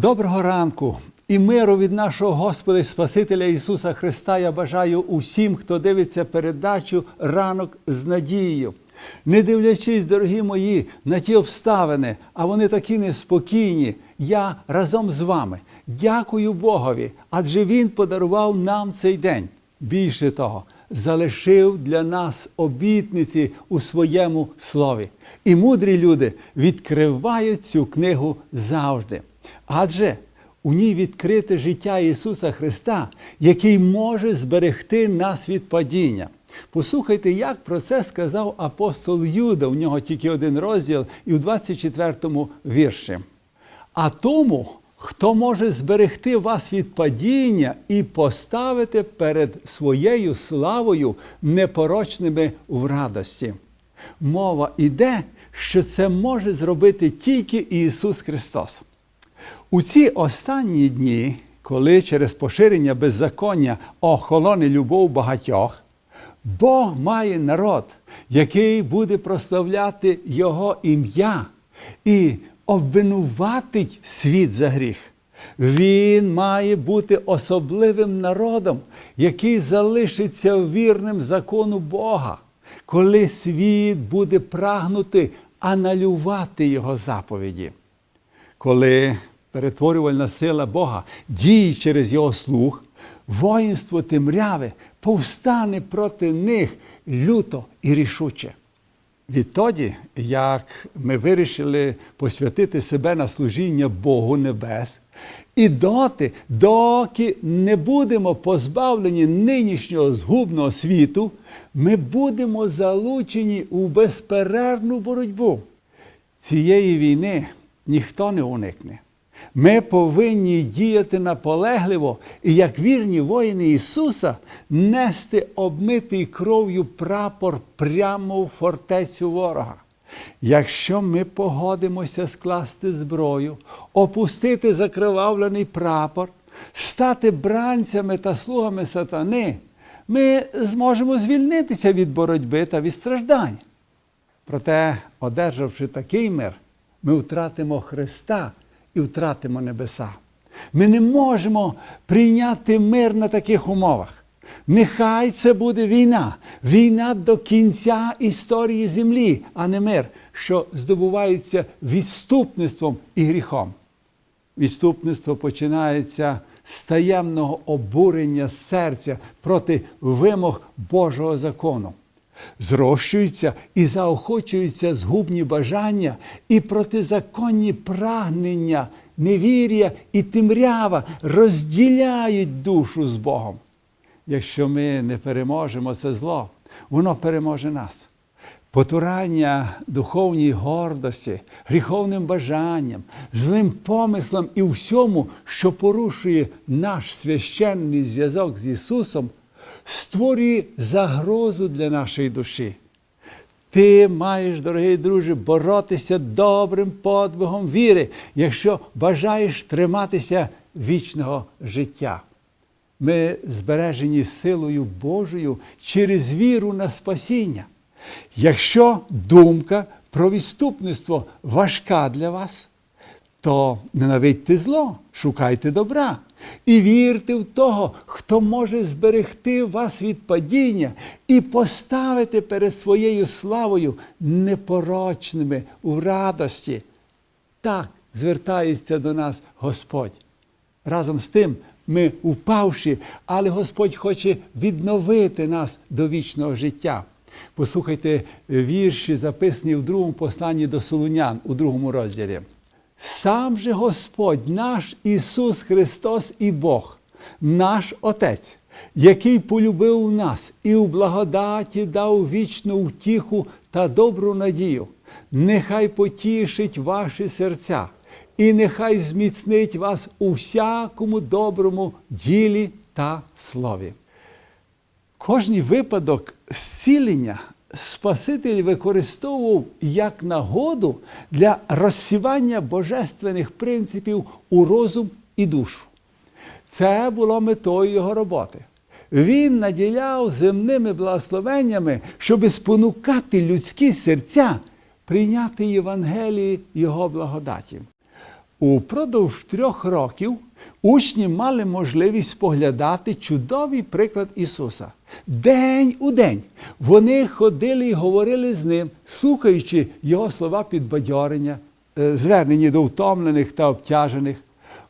Доброго ранку і миру від нашого Господа і Спасителя Ісуса Христа я бажаю усім, хто дивиться передачу ранок з надією. Не дивлячись, дорогі мої, на ті обставини, а вони такі неспокійні, я разом з вами дякую Богові, адже Він подарував нам цей день. Більше того, залишив для нас обітниці у своєму слові. І мудрі люди відкривають цю книгу завжди. Адже у ній відкрите життя Ісуса Христа, який може зберегти нас від падіння. Послухайте, як про це сказав апостол Юда, у нього тільки один розділ, і в 24 вірші. А тому, хто може зберегти вас від падіння і поставити перед своєю славою непорочними в радості. Мова іде, що це може зробити тільки Ісус Христос. У ці останні дні, коли через поширення беззаконня охолоне любов багатьох, Бог має народ, який буде прославляти Його ім'я і обвинуватить світ за гріх. Він має бути особливим народом, який залишиться вірним закону Бога, коли світ буде прагнути аналювати Його заповіді. Коли перетворювальна сила Бога діє через його слух, воїнство темряви повстане проти них люто і рішуче. Відтоді, як ми вирішили посвятити себе на служіння Богу Небес, і доти, доки не будемо позбавлені нинішнього згубного світу, ми будемо залучені у безперервну боротьбу. Цієї війни ніхто не уникне. Ми повинні діяти наполегливо і, як вірні воїни Ісуса, нести обмитий кров'ю прапор прямо в фортецю ворога. Якщо ми погодимося скласти зброю, опустити закривавлений прапор, стати бранцями та слугами сатани, ми зможемо звільнитися від боротьби та від страждань. Проте, одержавши такий мир, ми втратимо Христа і втратимо небеса. Ми не можемо прийняти мир на таких умовах. Нехай це буде війна, війна до кінця історії землі, а не мир, що здобувається відступництвом і гріхом. Відступництво починається з таємного обурення серця проти вимог Божого закону. Зрощуються і заохочуються згубні бажання і протизаконні прагнення, невір'я і темрява розділяють душу з Богом. Якщо ми не переможемо це зло, воно переможе нас. Потурання духовній гордості, гріховним бажанням, злим помислом і всьому, що порушує наш священний зв'язок з Ісусом, створює загрозу для нашої душі. Ти маєш, дорогий друже, боротися добрим подвигом віри, якщо бажаєш триматися вічного життя. Ми збережені силою Божою через віру на спасіння. Якщо думка про відступництво важка для вас, то ненавидьте зло, шукайте добра і вірте в того, хто може зберегти вас від падіння і поставити перед своєю славою непорочними у радості. Так звертається до нас Господь. Разом з тим ми упавші, але Господь хоче відновити нас до вічного життя. Послухайте вірші, записані в другому посланні до Солунян у другому розділі. Сам же Господь, наш Ісус Христос і Бог, наш Отець, який полюбив нас і у благодаті дав вічну утіху та добру надію, нехай потішить ваші серця, і нехай зміцнить вас у всякому доброму ділі та слові. Кожний випадок зцілення Спаситель використовував як нагоду для розсівання божественних принципів у розум і душу. Це було метою його роботи. Він наділяв земними благословеннями, щоб спонукати людські серця прийняти Євангелії Його благодаті. Упродовж трьох років учні мали можливість споглядати чудовий приклад Ісуса. День у день вони ходили і говорили з ним, слухаючи Його слова підбадьорення, е, звернені до втомлених та обтяжених,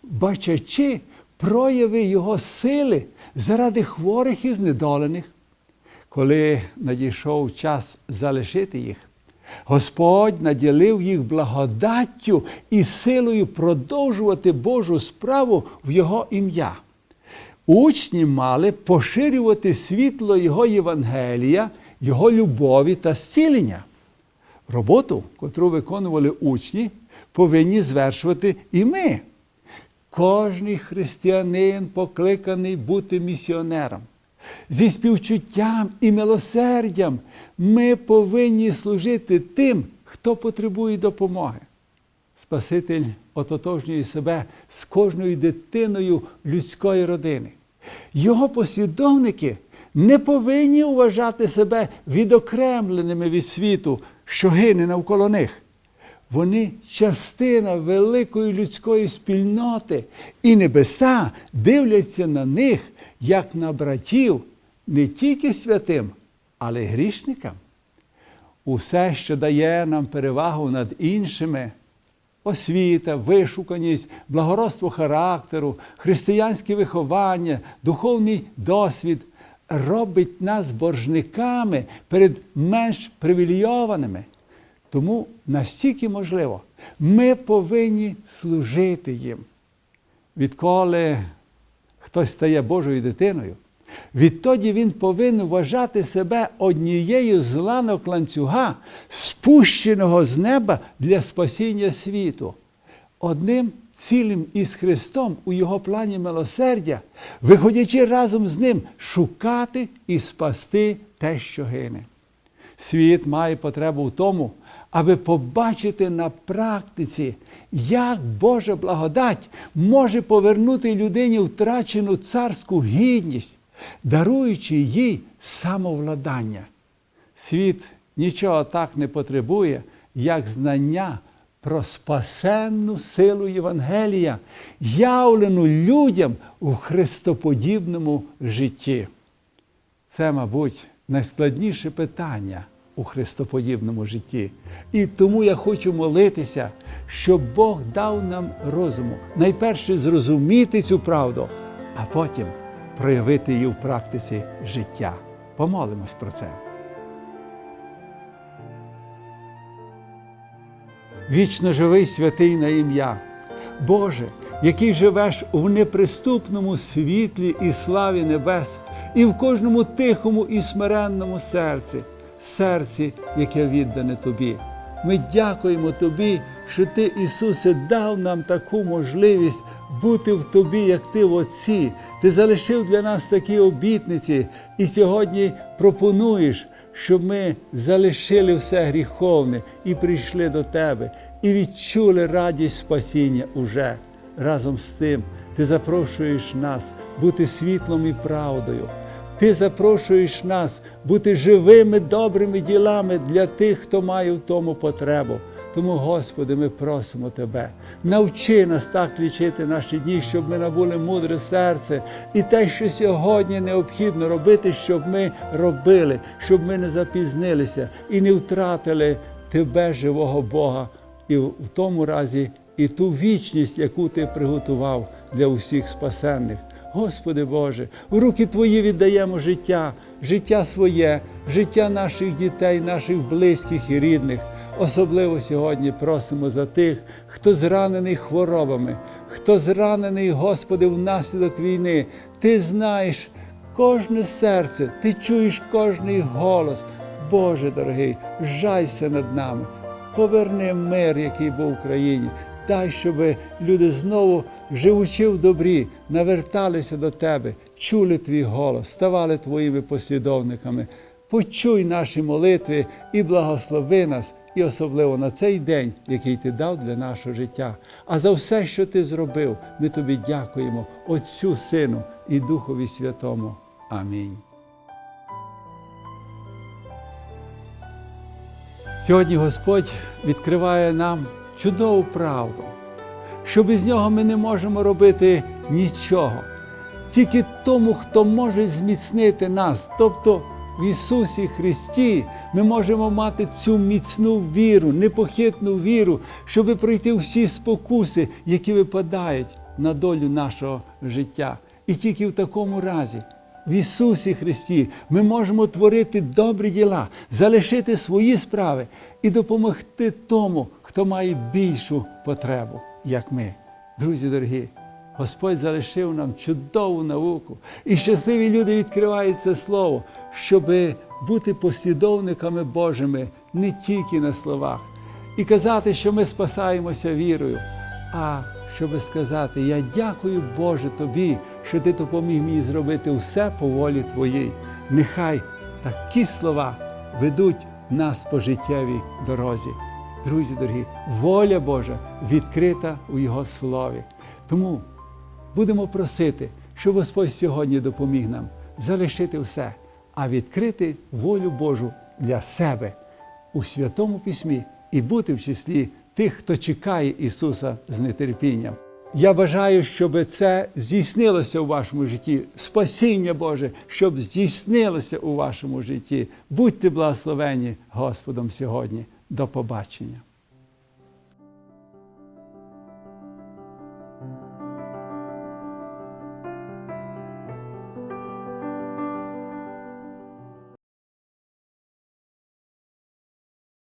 бачачи прояви Його сили заради хворих і знедолених. Коли надійшов час залишити їх, Господь наділив їх благодаттю і силою продовжувати Божу справу в Його ім'я. Учні мали поширювати світло Його Євангелія, Його любові та зцілення. Роботу, котру виконували учні, повинні звершувати і ми. Кожний християнин покликаний бути місіонером. Зі співчуттям і милосердям ми повинні служити тим, хто потребує допомоги. Спаситель ототожнює себе з кожною дитиною людської родини. Його послідовники не повинні вважати себе відокремленими від світу, що гине навколо них. Вони частина великої людської спільноти, і небеса дивляться на них як на братів не тільки святим, але й грішникам. Усе, що дає нам перевагу над іншими, освіта, вишуканість, благородство характеру, християнське виховання, духовний досвід робить нас боржниками перед менш привілейованими. Тому настільки можливо, ми повинні служити їм. Відколи хтось стає Божою дитиною, відтоді він повинен вважати себе однією з ланок ланцюга, спущеного з неба для спасіння світу, одним цілим із Христом у Його плані милосердя, виходячи разом з ним шукати і спасти те, що гине. Світ має потребу в тому, аби побачити на практиці, як Божа благодать може повернути людині втрачену царську гідність, даруючи їй самовладання. Світ нічого так не потребує, як знання про спасенну силу Євангелія, явлену людям у христоподібному житті. Це, мабуть, найскладніше питання у христоподібному житті. І тому я хочу молитися, щоб Бог дав нам розуму, найперше зрозуміти цю правду, а потім проявити її в практиці життя. Помолимось про це. Вічно живий святий на ім'я. Боже, який живеш у неприступному світлі і славі небес, і в кожному тихому і смиренному серці, серці, яке віддане Тобі. Ми дякуємо Тобі, що Ти, Ісусе, дав нам таку можливість бути в Тобі, як Ти в Отці. Ти залишив для нас такі обітниці, і сьогодні пропонуєш, щоб ми залишили все гріховне і прийшли до Тебе, і відчули радість спасіння уже. Разом з тим, Ти запрошуєш нас бути світлом і правдою. Ти запрошуєш нас бути живими, добрими ділами для тих, хто має в тому потребу. Тому, Господи, ми просимо Тебе, навчи нас так лічити наші дні, щоб ми набули мудре серце і те, що сьогодні необхідно робити, щоб ми робили, щоб ми не запізнилися і не втратили Тебе, живого Бога, і в тому разі і ту вічність, яку Ти приготував для усіх спасенних. Господи Боже, у руки Твої віддаємо життя, життя своє, життя наших дітей, наших близьких і рідних. Особливо сьогодні просимо за тих, хто зранений хворобами, хто зранений, Господи, внаслідок війни. Ти знаєш кожне серце, ти чуєш кожний голос. Боже дорогий, жайся над нами, поверни мир, який був в Україні. Дай, щоб люди знову, живучи в добрі, наверталися до Тебе, чули Твій голос, ставали Твоїми послідовниками. Почуй наші молитви і благослови нас, і особливо на цей день, який Ти дав для нашого життя. А за все, що Ти зробив, ми Тобі дякуємо, Отцю, Сину і Духові Святому. Амінь. Сьогодні Господь відкриває нам чудову правду, що без нього ми не можемо робити нічого. Тільки тому, хто може зміцнити нас, тобто в Ісусі Христі, ми можемо мати цю міцну віру, непохитну віру, щоб пройти всі спокуси, які випадають на долю нашого життя. І тільки в такому разі, в Ісусі Христі, ми можемо творити добрі діла, залишити свої справи і допомогти тому, хто має більшу потребу, як ми. Друзі дорогі, Господь залишив нам чудову науку, і щасливі люди відкривають це слово, щоб бути послідовниками Божими не тільки на словах, і казати, що ми спасаємося вірою, а щоб сказати: Я дякую Боже тобі, що ти допоміг мені зробити все по волі Твоїй. Нехай такі слова ведуть нас по життєвій дорозі. Друзі дорогі, воля Божа відкрита у Його слові. Тому будемо просити, щоб Господь сьогодні допоміг нам залишити все, а відкрити волю Божу для себе у Святому Письмі і бути в числі тих, хто чекає Ісуса з нетерпінням. Я бажаю, щоб це здійснилося у вашому житті, спасіння Боже, щоб здійснилося у вашому житті. Будьте благословені Господом сьогодні. До побачення.